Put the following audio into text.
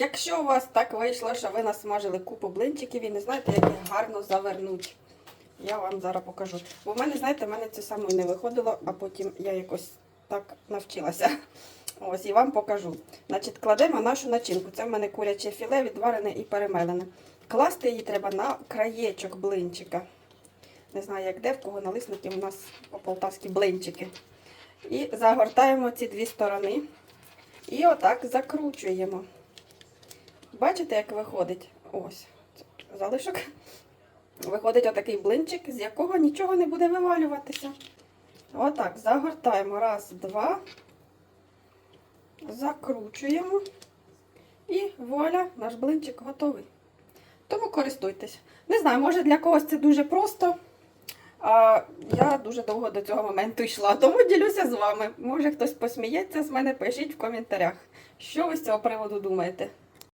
Якщо у вас так вийшло, що ви насмажили купу блинчиків і не знаєте, як їх гарно завернуть, я вам зараз покажу. Бо в мене, знаєте, в мене це саме не виходило, а потім я якось так навчилася. Ось і вам покажу. Значить, кладемо нашу начинку. Це в мене куряче філе, відварене і перемелене. Класти її треба на краєчок блинчика. Не знаю, як де, в кого налисники, у нас по-полтавськи блинчики. І загортаємо ці дві сторони. І отак закручуємо. Бачите, як виходить? Ось залишок. Виходить отакий блинчик, з якого нічого не буде вивалюватися. Отак, загортаємо. Раз, два. Закручуємо. І вуаля, наш блинчик готовий. Тому користуйтесь. Не знаю, може для когось це дуже просто. А я дуже довго до цього моменту йшла, тому ділюся з вами. Може хтось посміється з мене, пишіть в коментарях, що ви з цього приводу думаєте.